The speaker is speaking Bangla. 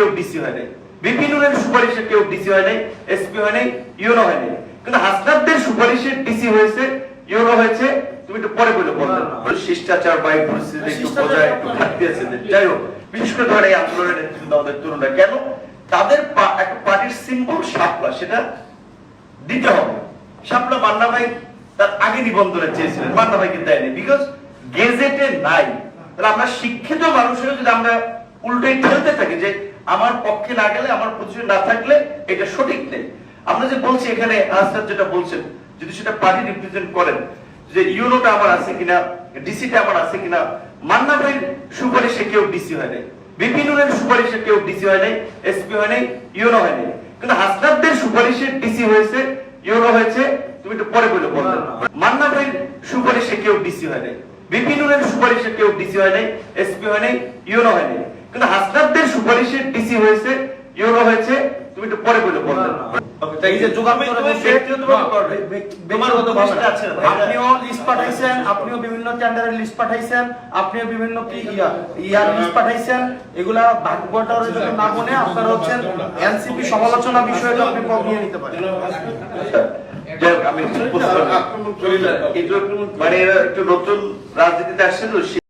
কেউ ডিসি হয় নাই। বিপিনুরের সুপারিশে কেউ ডিসি হয় নাই এসপি হয় নাই ইউনো হয় নাই। কিন্তু হাসনাবদের সুপারিশে ডিসি হয়েছে ইউনো হয়েছে তুমি একটু পরে বলে বলবেন শিষ্টাচার বা এই পরিস্থিতি একটু বজায় একটু ঘাটতি আছে যাই হোক বিশেষ করে ধরেন এই আন্দোলনের নেতৃত্ব আমাদের তরুণরা। কেন? তাদের একটা পার্টির সিম্বল শাপলা সেটা দিতে হবে। শাপলা মান্না ভাই তার আগে নিবন্ধনে চেয়েছিলেন মান্না ভাইকে দেয়নি। বিকজ গেজেটে নাই। তাহলে আমরা শিক্ষিত মানুষের যদি আমরা উল্টোই ঠেলতে থাকি যে আমার পক্ষে না গেলে আমার পজিশন না থাকলে এটা সঠিক নেই। আমরা যে বলছি এখানে আসাদ যেটা বলছেন যদি সেটা পার্টি রিপ্রেজেন্ট করেন যে ইউনোটা আমার আছে কিনা ডিসিটা আমার আছে কিনা মান্না ভাইয়ের সুপারিশে কেউ ডিসি হয় নাই। বিপিনুরের সুপারিশে কেউ ডিসি হয় নাই এসপি হয় নাই ইউনো হয় নাই। কিন্তু হাসনাবদের সুপারিশে ডিসি হয়েছে ইউনো হয়েছে তুমি একটু পরে বলে মান্না ভাইয়ের সুপারিশে কেউ ডিসি হয় নাই। বিপিনুরের সুপারিশে কেউ ডিসি হয় নাই এসপি হয় নাই ইউনো হয় নাই। কিন্তু হাসনাবদের সুপারিশে ডিসি হয়েছে ইউনো হয়েছে তুমি একটু পরে বলে বলবেন এই যে আপনিও লিস্ট পাঠাইছেন আপনিও বিভিন্ন টেন্ডারের লিস্ট পাঠাইছেন আপনিও বিভিন্ন কি ইয়ার লিস্ট পাঠাইছেন এগুলা ভাগবটারের জন্য না বলে আপনারা হচ্ছেন এনসিপি সমালোচনা বিষয়টা আপনি পথ নিয়ে নিতে পারেন। আমি একটু মানে একটু নতুন রাজনীতিতে আসছে তো